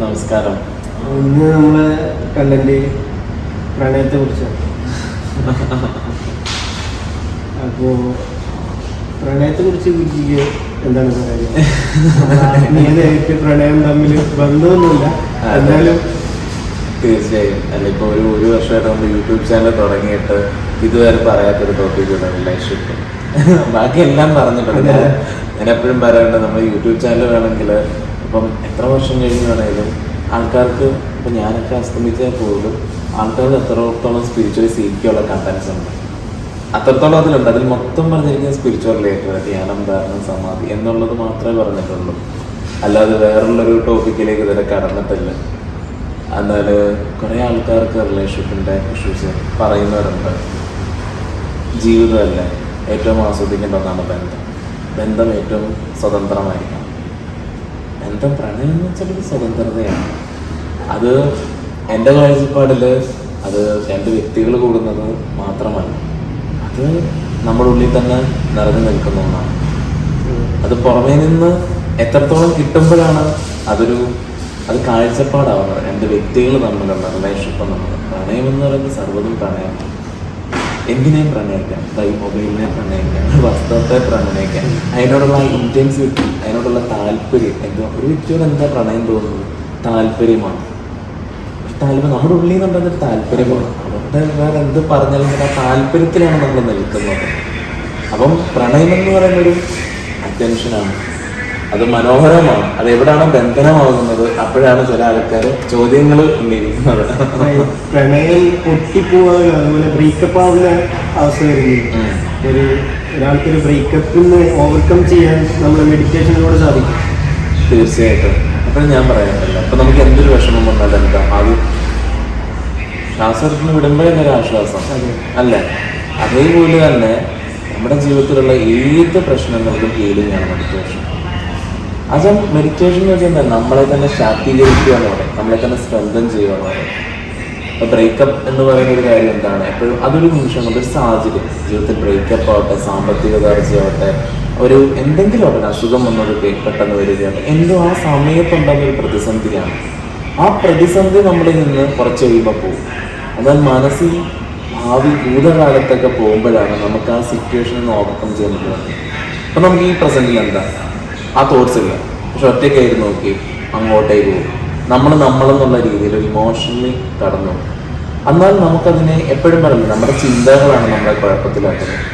നമസ്കാരം. ഇന്ന് നമ്മളെ കണ്ടന്റ് പ്രണയത്തെ കുറിച്ചാണ് അപ്പോ പ്രണയത്തെ കുറിച്ച് കുറിച്ച് എന്താണ് ആത്മീയതയായിട്ട് പ്രണയം തമ്മിൽ ബന്ധമൊന്നുമില്ല. എന്നാലും തീർച്ചയായും. അല്ല ഇപ്പൊ ഒരു ഒരു വർഷമായിട്ട് നമ്മൾ യൂട്യൂബ് ചാനൽ തുടങ്ങിയിട്ട് ഇതുവരെ പറയാത്തൊരു ടോപ്പിക് റിലേഷൻഷിപ്പ് ബാക്കി എല്ലാം പറഞ്ഞിട്ടുണ്ട്. ഞാൻ ഞാൻ എപ്പോഴും പറയാറുണ്ട് നമ്മൾ യൂട്യൂബ് ചാനൽ വേണമെങ്കിൽ ഇപ്പം എത്ര വർഷം കഴിഞ്ഞ് വേണമെങ്കിലും ആൾക്കാർക്ക് ഇപ്പം ഞാനൊക്കെ അസ്തമിച്ചാൽ പോലും ആൾക്കാർക്ക് എത്രത്തോളം സ്പിരിച്വലി സീക്കുള്ള കണ്ടൻസ് ഉണ്ട്. അത്രത്തോളം അതിലുണ്ട്. അതിൽ മൊത്തം പറഞ്ഞിരിക്കുന്ന സ്പിരിച്വൽ റിലേറ്റഡ് ധ്യാനം ധാരണ സമാധി എന്നുള്ളത് മാത്രമേ പറഞ്ഞിട്ടുള്ളൂ. അല്ലാതെ വേറുള്ളൊരു ടോപ്പിക്കിലേക്ക് ഇതുവരെ കടന്നിട്ടില്ല. എന്നാൽ കുറേ ആൾക്കാർക്ക് റിലേഷൻഷിപ്പിന്റെ ഇഷ്യൂസ് പറയുന്നവരുണ്ട്. ജീവിതമല്ല? ഏറ്റവും ആസ്വദിക്കേണ്ട ഒന്നാണ് ബന്ധം. ബന്ധം ഏറ്റവും സ്വതന്ത്രമായിരിക്കണം. ബന്ധം പ്രണയം എന്ന് വെച്ചാൽ ഒരു സ്വതന്ത്രതയാണ്. അത് എന്റെ കാഴ്ചപ്പാടിൽ അത് രണ്ട് വ്യക്തികൾ കൂടുന്നത് മാത്രമല്ല. അത് നമ്മുടെ ഉള്ളിൽ തന്നെ നിറഞ്ഞു നിൽക്കുന്ന ഒന്നാണ്. അത് പുറമേ നിന്ന് എത്രത്തോളം കിട്ടുമ്പോഴാണ് അതൊരു അത് കാഴ്ചപ്പാടാവുന്നത്. രണ്ട് വ്യക്തികൾ തമ്മിലുള്ള റിലേഷൻഷിപ്പ് നമ്മൾ പ്രണയം എന്ന് പറയുന്നത് സർവതും പ്രണയമാണ്. എന്തിനേയും പ്രണയിക്കാം? ഈ മൊബൈലിനെ പ്രണയിക്കാം. വസ്ത്രത്തെ പ്രണയിക്കാം. അതിനോടുള്ള ഇന്റൻസിറ്റി അതിനോടുള്ള താല്പര്യം എന്തോ ഒരു വ്യക്തിയോട് എന്താ പ്രണയം തോന്നുന്നത്? താല്പര്യമാണ്. ഒരു താല്പര്യം നമ്മുടെ ഉള്ളിൽ നിന്നുണ്ടെന്നൊരു താല്പര്യമാണ്. അവരുടെ വേറെ എന്ത് പറഞ്ഞാലും ആ താല്പര്യത്തിലാണ് നമ്മൾ നിൽക്കുന്നത്. അപ്പം പ്രണയം എന്ന് പറയുന്ന ഒരു അറ്റൻഷനാണ് അത് മനോഹരമാണ്. അത് എവിടെയാണ് ബന്ധനമാകുന്നത് അപ്പോഴാണ് ചില ആൾക്കാർ ചോദ്യങ്ങൾ ഉന്നയിക്കുന്നത്. പ്രണയം പൊട്ടിപ്പോവാൻ അതുപോലെ ബ്രേക്കപ്പ് ആവുന്ന അവസ്ഥ വരുന്നില്ല ഉം. ഒരു ഒരാൾക്കൊരു ബ്രേക്കപ്പിന് ഓവർകം ചെയ്യാൻ നമ്മൾ മെഡിറ്റേഷനിലൂടെ സാധിക്കും. തീർച്ചയായിട്ടും. അപ്പോഴും ഞാൻ പറയാറില്ല അപ്പൊ നമുക്ക് എന്തൊരു വിഷമം വന്നാലും എന്താ? ആദ്യം ശ്വാസത്തിന് വിടുമ്പോഴേ ഒരു ആശ്വാസം. അല്ല അല്ലേ? അതേപോലെ തന്നെ നമ്മുടെ ജീവിതത്തിലുള്ള ഏത് പ്രശ്നങ്ങൾക്കും ഹീലിംഗ് ആണ് മെഡിറ്റേഷൻ അത് മെഡിറ്റേഷൻ എന്ന് വെച്ചാൽ എന്താ? നമ്മളെ തന്നെ ശാക്തീകരിക്കുക എന്ന് പറയും. നമ്മളെ തന്നെ സ്ട്രെങ്തൻ ചെയ്യുക എന്ന് പറയും. ബ്രേക്കപ്പ് എന്ന് പറയുന്ന ഒരു കാര്യം എന്താണ്? എപ്പോഴും അതൊരു നിമിഷം കൊണ്ട് ഒരു സാഹചര്യം. ജീവിതത്തിൽ ബ്രേക്കപ്പ് ആവട്ടെ സാമ്പത്തിക തകർച്ചയാവട്ടെ ഒരു എന്തെങ്കിലും ആവട്ടെ അസുഖം വന്നൊരു പെട്ടെന്ന് വരികയാണ്. എന്തോ ആ സമയത്തുണ്ടാകുന്ന ഒരു പ്രതിസന്ധിയാണ്. ആ പ്രതിസന്ധി നമ്മളിൽ നിന്ന് കുറച്ച് കഴിയുമ്പോൾ പോകും. എന്നാൽ മനസ്സിൽ ഭാവി ഭൂതകാലത്തൊക്കെ പോകുമ്പോഴാണ് നമുക്ക് ആ സിറ്റുവേഷനിൽ നിന്ന് ഓവർകം ചെയ്യാൻ പറ്റുന്നത്. അപ്പം നമുക്ക് ഈ പ്രസന്റിൽ എന്താ? ആ തോട്ട്സ് ഇല്ല. പക്ഷെ ഒറ്റയ്ക്കായിരുന്നു നോക്കി അങ്ങോട്ടേക്ക് പോകും. നമ്മൾ നമ്മളെന്നുള്ള രീതിയിൽ ഒരു ഇമോഷണലി കടന്നു. എന്നാൽ നമുക്കതിനെ എപ്പോഴും പറയുന്നത് നമ്മുടെ ചിന്തകളാണ് നമ്മളെ കുഴപ്പത്തിലാക്കുന്നത്.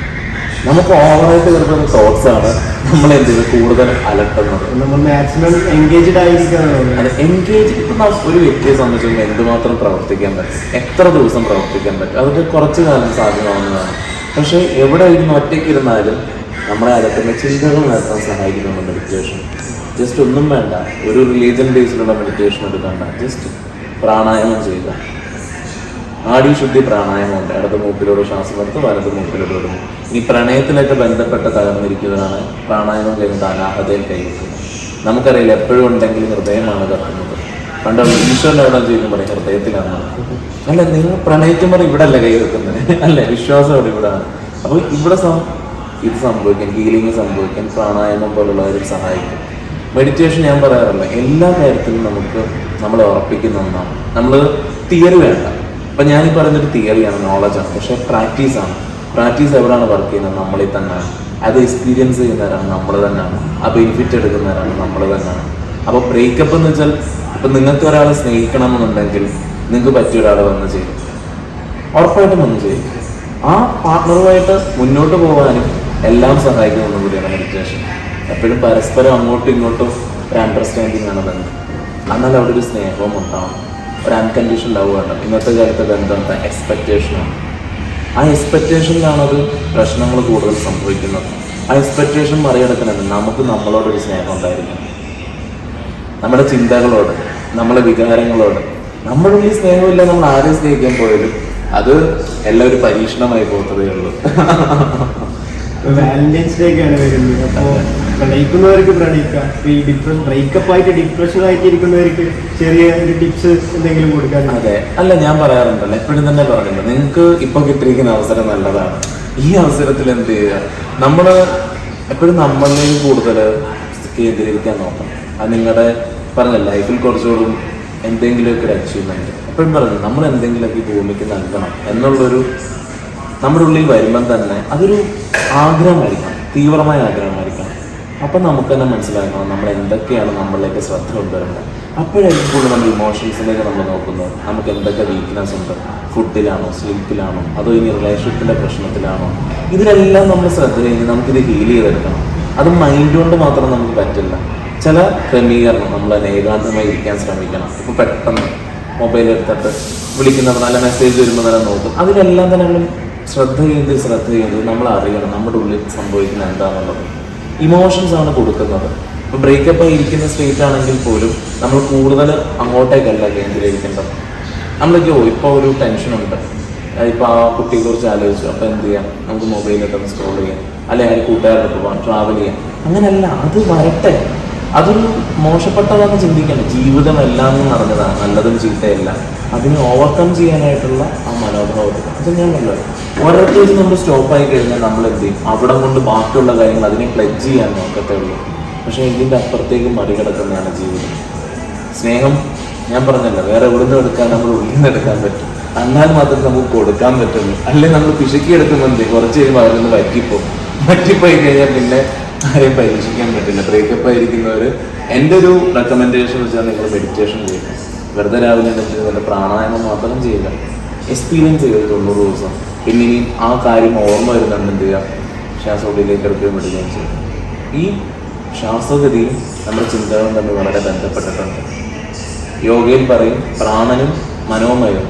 നമുക്ക് ഓവറായിട്ട് വരുന്ന തോട്ട്സ് ആണ് നമ്മൾ എന്ത് ചെയ്ത് കൂടുതൽ അലട്ടുന്നത്. നമ്മൾ മാക്സിമം എൻഗേജ്ഡ് ആയിരിക്കണം അത് എൻഗേജ് ഇപ്പം ഒരു വ്യക്തിയെ സംബന്ധിച്ചിടത്തോളം എന്തുമാത്രം പ്രവർത്തിക്കാൻ പറ്റും? എത്ര ദിവസം പ്രവർത്തിക്കാൻ പറ്റും? അതൊക്കെ കുറച്ച് കാലം സാധ്യമാവുന്നതാണ്. പക്ഷെ എവിടെ ഇരുന്ന് ഒറ്റയ്ക്ക് ഇരുന്നാലും നമ്മളെ അലട്ടുന്ന ചിന്തകൾ നടത്താൻ സഹായിക്കുന്നുണ്ട് മെഡിറ്റേഷൻ ജസ്റ്റ് ഒന്നും വേണ്ട. ഒരു റിലീജിയൻ ബേസിലുള്ള മെഡിറ്റേഷൻ എടുക്കണ്ട ജസ്റ്റ് പ്രാണായാമം ചെയ്യുക. ആടി ശുദ്ധി പ്രാണായാമമുണ്ട് ഇടത് മൂക്കിലൂടെ ശ്വാസം എടുത്ത് വലത് മൂക്കിലൂടെ വിടുന്നു ഇനി പ്രണയത്തിലൊക്കെ ബന്ധപ്പെട്ട് തകർന്നിരിക്കുന്നതാണ് പ്രാണായാമം കഴിഞ്ഞിട്ട് അനാഹതയിൽ കൈവെക്കുന്നത് നമുക്കറിയില്ല എപ്പോഴും ഉണ്ടെങ്കിൽ ഹൃദയമാണ് കത്തുന്നത് പണ്ട് ഈശ്വരന്റെ അവിടെ ചെയ്യുന്ന പറയും ഹൃദയത്തിലാണ് അല്ല നിങ്ങൾ പ്രണയിക്കുമ്പോൾ ഇവിടെ അല്ല കൈ വെക്കുന്നത് അല്ലേ വിശ്വാസം അവിടെ ഇവിടെയാണ് അപ്പോൾ ഇവിടെ ഇത് സംഭവിക്കാൻ ഹീലിംഗ് സംഭവിക്കാൻ പ്രാണായാമം പോലുള്ളവരും സഹായിക്കും. മെഡിറ്റേഷൻ ഞാൻ പറയാറില്ല എല്ലാ കാര്യത്തിലും നമുക്ക് നമ്മൾ ഉറപ്പിക്കുന്ന ഒന്നാണ്. നമ്മൾ തിയറി വേണ്ട. അപ്പം ഞാൻ ഈ പറഞ്ഞൊരു തിയറിയാണ് നോളജാണ് പക്ഷേ പ്രാക്ടീസാണ് പ്രാക്ടീസ് എവിടെയാണ് വർക്ക് ചെയ്യുന്നത്? നമ്മളിൽ തന്നെയാണ്. അത് എക്സ്പീരിയൻസ് ചെയ്യുന്നവരാണ് നമ്മൾ തന്നെയാണ്. ആ ബെനിഫിറ്റ് എടുക്കുന്നവരാണ് നമ്മൾ തന്നെയാണ്. അപ്പോൾ ബ്രേക്കപ്പ് എന്ന് വെച്ചാൽ ഇപ്പം നിങ്ങൾക്ക് ഒരാളെ സ്നേഹിക്കണമെന്നുണ്ടെങ്കിൽ നിങ്ങൾക്ക് പറ്റിയ ഒരാൾ വന്ന് ചെയ്യും. ഉറപ്പായിട്ടും വന്ന് ചെയ്യും. ആ പാർട്ട്ണറുമായിട്ട് മുന്നോട്ട് പോകാനും എല്ലാം സഹായിക്കുന്ന ഒന്നും കൂടിയാണ് മെഡിറ്റേഷൻ എപ്പോഴും പരസ്പരം അങ്ങോട്ടും ഇങ്ങോട്ടും ഒരു അണ്ടർസ്റ്റാൻഡിങ് ആണ് ബന്ധം എന്നാൽ അവിടെ ഒരു സ്നേഹവും ഉണ്ടാവണം. ഒരു അൺകണ്ടീഷൻ ലവ് വേണം ഇന്നത്തെ കാലത്തെ ബന്ധം എക്സ്പെക്ടേഷനാണ് ആ എക്സ്പെക്റ്റേഷനിലാണ് അത് പ്രശ്നങ്ങൾ കൂടുതൽ സംഭവിക്കുന്നത്. ആ എക്സ്പെക്റ്റേഷൻ മറികടക്കണമെന്ന് നമുക്ക് നമ്മളോടൊരു സ്നേഹം ഉണ്ടായിരിക്കണം. നമ്മുടെ ചിന്തകളോട് നമ്മുടെ വികാരങ്ങളോട്. നമ്മുടെ ഈ സ്നേഹമില്ല നമ്മൾ ആരെയും സ്നേഹിക്കാൻ പോയാലും അത് എല്ലാം ഒരു പരീക്ഷണമായി പോകത്തതേ ഉള്ളൂ. വാലന്റൈൻസ് ഡേ ഒക്കെയാണ് വരുന്നത്. അപ്പോൾ പ്രണയിക്കുന്നവർക്ക് പ്രണയിക്കാം. ഈ ഡിപ്രഷൻ ബ്രേക്കപ്പ് ആയിട്ട് ഡിപ്രഷൻ ആയിട്ട് ഇരിക്കുന്നവർക്ക് ചെറിയ ഒരു ടിപ്സ് എന്തെങ്കിലും കൊടുക്കാൻ അതെ. അല്ല ഞാൻ പറയാറുണ്ടല്ലോ. എപ്പോഴും തന്നെ പറഞ്ഞിട്ടുണ്ട് നിങ്ങൾക്ക് ഇപ്പൊ കിട്ടിയിരിക്കുന്ന അവസരം നല്ലതാണ്. ഈ അവസരത്തിൽ എന്ത് ചെയ്യുക? നമ്മൾ എപ്പോഴും നമ്മളിലേക്ക് കൂടുതൽ കേന്ദ്രീകരിക്കാൻ നോക്കണം. അത് നിങ്ങളുടെ പറഞ്ഞ ലൈഫിൽ കുറച്ചുകൂടി എന്തെങ്കിലുമൊക്കെ ഒരു അച്ചീവ്മെന്റ് എപ്പോഴും പറഞ്ഞു നമ്മൾ എന്തെങ്കിലുമൊക്കെ ഭൂമിക്ക് നൽകണം എന്നുള്ളൊരു നമ്മുടെ ഉള്ളിൽ വരുമ്പം തന്നെ അതൊരു ആഗ്രഹമായിരിക്കാം തീവ്രമായ ആഗ്രഹമായിരിക്കാം അപ്പം നമുക്ക് തന്നെ മനസ്സിലാക്കണം നമ്മൾ എന്തൊക്കെയാണ് നമ്മളിലേക്ക് ശ്രദ്ധ കൊണ്ടുവരേണ്ടത്. അപ്പോഴായിരിക്കും കൂടുതൽ നമ്മൾ ഇമോഷൻസിലേക്ക് നമ്മൾ നോക്കുന്നത്. നമുക്ക് എന്തൊക്കെ വീക്ക്നെസ് ഉണ്ട്? ഫുഡിലാണോ സ്ലീപ്പിലാണോ അതോ ഇനി റിലേഷൻഷിപ്പിന്റെ പ്രശ്നത്തിലാണോ? ഇതിലെല്ലാം നമ്മൾ ശ്രദ്ധ കഴിഞ്ഞ് നമുക്കിത് ഹീൽ ചെയ്തെടുക്കണം. അത് മൈൻഡ് കൊണ്ട് മാത്രം നമുക്ക് പറ്റില്ല. ചില ക്രമീകരണം നമ്മൾ തന്നെ ഏകാന്തമായി ഇരിക്കാൻ ശ്രമിക്കണം. ഇപ്പോൾ പെട്ടെന്ന് മൊബൈൽ എടുത്തിട്ട് വിളിക്കുന്ന നല്ല മെസ്സേജ് വരുമ്പോൾ തന്നെ നോക്കും. അതിലെല്ലാം തന്നെ നമ്മൾ ശ്രദ്ധ കേന്ദ്രം ശ്രദ്ധ കേന്ദ്രം നമ്മൾ അറിയണം നമ്മുടെ ഉള്ളിൽ സംഭവിക്കുന്നത് എന്താണെന്നുള്ളത്. ഇമോഷൻസ് ആണ് കൊടുക്കുന്നത്. ഇപ്പം ബ്രേക്കപ്പ് ആയിരിക്കുന്ന സ്റ്റേറ്റ് ആണെങ്കിൽ പോലും നമ്മൾ കൂടുതൽ അങ്ങോട്ടേക്കല്ല കേന്ദ്രീകരിക്കേണ്ടത്. നമ്മളൊക്കെയോ ഇപ്പോൾ ഒരു ടെൻഷൻ ഉണ്ട്. ഇപ്പൊ ആ കുട്ടിയെ കുറിച്ച് ആലോചിച്ചു. അപ്പൊ എന്ത് ചെയ്യാം? നമുക്ക് മൊബൈലൊക്കെ ഒന്ന് സ്ക്രോൾ ചെയ്യാം. അല്ലെ ആ കൂട്ടുകാരുടെ പോകാം? ട്രാവൽ ചെയ്യാം. അങ്ങനെയല്ല അത് വരട്ടെ. അതൊരു മോശപ്പെട്ടതാണെന്ന് ചിന്തിക്കണം ജീവിതം എല്ലാം നടന്നതാണ് നല്ലതും ചീത്തയല്ല അതിനെ ഓവർകം ചെയ്യാനായിട്ടുള്ള ആ മനോഭാവത്തിൽ അത് ഞാൻ നല്ലത് ഓരോരുത്തരും നമ്മൾ സ്റ്റോപ്പായി കഴിഞ്ഞാൽ നമ്മൾ എന്ത് ചെയ്യും? അവിടെ കൊണ്ട് ബാക്കിയുള്ള കാര്യങ്ങൾ അതിനെ പ്ലജ് ചെയ്യാൻ നോക്കത്തേ ഉള്ളൂ. പക്ഷേ ഇതിന്റെ അപ്പുറത്തേക്ക് മറികടക്കുന്നതാണ് ജീവിതം. സ്നേഹം ഞാൻ പറഞ്ഞല്ലോ വേറെ എവിടെ നിന്ന് എടുക്കാൻ നമ്മൾ ഉള്ളിൽ നിന്ന് എടുക്കാൻ പറ്റും. എന്നാൽ മാത്രമേ നമുക്ക് കൊടുക്കാൻ പറ്റുള്ളൂ. അല്ലെങ്കിൽ നമ്മൾ പിശുക്കി ചെയ്യും? കുറച്ച് കഴിയുമ്പോൾ അതിൽ നിന്ന് വറ്റിപ്പോവും. വറ്റിപ്പോയി കഴിഞ്ഞാൽ പിന്നെ ആരെയും പരീക്ഷിക്കാൻ പറ്റില്ല. ബ്രേക്കപ്പ് ആയിരിക്കുന്നവർ എന്റെ ഒരു റെക്കമെൻഡേഷൻ വെച്ചാൽ നിങ്ങൾ മെഡിറ്റേഷൻ ചെയ്യുക വെറുതെ രാവിലെ എണീറ്റ് നല്ല പ്രാണായാമം മാത്രം ചെയ്യുക. എക്സ്പീരിയൻസ് ചെയ്തത് തൊണ്ണൂറ് ദിവസം. പിന്നെ ഇനി ആ കാര്യം ഓർമ്മ വരുന്നുണ്ട് എന്ത് ചെയ്യുക? ശ്വാസോടിയിലേക്ക് എടുക്കുകയും വിടുകയും ചെയ്യും ഈ ശ്വാസഗതിയും നമ്മുടെ ചിന്തകളും തമ്മിൽ വളരെ ബന്ധപ്പെട്ടിട്ടുണ്ട്. യോഗയിൽ പറയും പ്രാണനും മനോമയവും.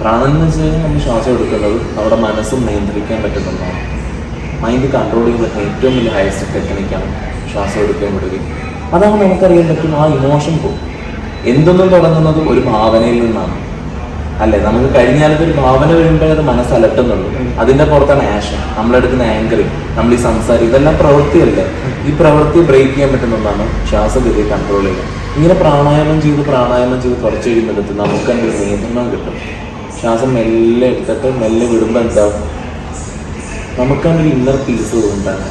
പ്രാണൻ എന്ന് വെച്ച് കഴിഞ്ഞാൽ നമ്മൾ ശ്വാസം എടുക്കുന്നത് നമ്മുടെ മനസ്സും നിയന്ത്രിക്കാൻ പറ്റുന്നതാണ് മൈൻഡ് കൺട്രോൾ ചെയ്യാൻ പറ്റുന്ന ഏറ്റവും വലിയ ഹയസ്റ്റ് ടെക്നിക്കാണ് ശ്വാസം എടുക്കുകയും വിടുകയും. അതാണ് നമുക്കറിയാൻ പറ്റും ആ ഇമോഷൻ പോകും എന്തൊന്നും തുടങ്ങുന്നത് ഒരു ഭാവനയിൽ നിന്നാണ്. അല്ലെ? നമുക്ക് കഴിഞ്ഞ കാലത്ത് ഒരു ഭാവന വരുമ്പോഴേ അത് മനസ്സ് അലട്ടുന്നുള്ളൂ അതിന്റെ പുറത്താണ് ആഷൻ നമ്മളെടുക്കുന്ന ആങ്കറിങ് നമ്മൾ ഈ സംസാരം ഇതെല്ലാം പ്രവൃത്തിയല്ലേ? ഈ പ്രവൃത്തി ബ്രേക്ക് ചെയ്യാൻ പറ്റുന്നതാണ് ശ്വാസഗതി കൺട്രോൾ ചെയ്യുക. ഇങ്ങനെ പ്രാണായാമം ചെയ്ത് പ്രാണായാമം ചെയ്ത് കുറച്ച് കഴിയുമ്പോഴത്ത് നമുക്ക് അതിന്റെ നിയന്ത്രണം കിട്ടും. ശ്വാസം മെല്ലെ എടുത്തിട്ട് മെല്ലെ വിടുമ്പോൾ എന്താവും? നമുക്ക് അതിന്റെ ഇന്നർ പീസ് തോന്നുന്നതാണ്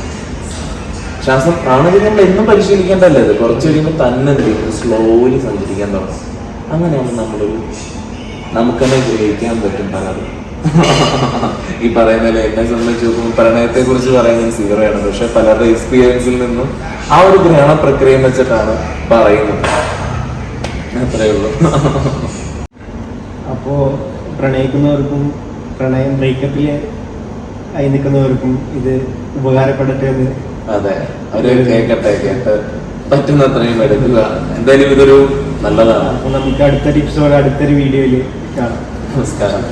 ശ്വാസം നമ്മൾ എന്നും പരിശീലിക്കേണ്ടല്ലേ ഇത്? കുറച്ച് കഴിയുമ്പോൾ തന്നെ എന്ത് ചെയ്യും? സ്ലോലി സഞ്ചരിക്കാൻ തുടങ്ങും. അങ്ങനെയാകുമ്പോൾ നമ്മളൊരു നമുക്ക് തന്നെ ഗ്രഹിക്കാൻ പറ്റും പലതും. ഈ പറയുന്നതിൽ എന്നെ സംബന്ധിച്ച് നോക്കുമ്പോൾ പ്രണയത്തെ കുറിച്ച് പറയുന്നത് സീറോയാണ് പക്ഷെ പലരുടെ എക്സ്പീരിയൻസിൽ നിന്നും ആ ഒരു ഗ്രഹണ പ്രക്രിയ വെച്ചിട്ടാണ് പറയുന്നത്. അത്രേ ഉള്ളൂ. അപ്പോ പ്രണയിക്കുന്നവർക്കും പ്രണയം ബ്രേക്കപ്പിൽ ആയി നിൽക്കുന്നവർക്കും ഇത് ഉപകാരപ്പെടട്ടെ എന്ന് അതെ അവർ കേക്കട്ടെ കേട്ട് പറ്റുന്നത്രയും എടുക്കുക. എന്തായാലും ഇതൊരു നല്ലതാണ്. നമുക്ക് അടുത്ത ടിപ്സോടെ അടുത്തൊരു വീഡിയോയിൽ കാണാം. നമസ്കാരം.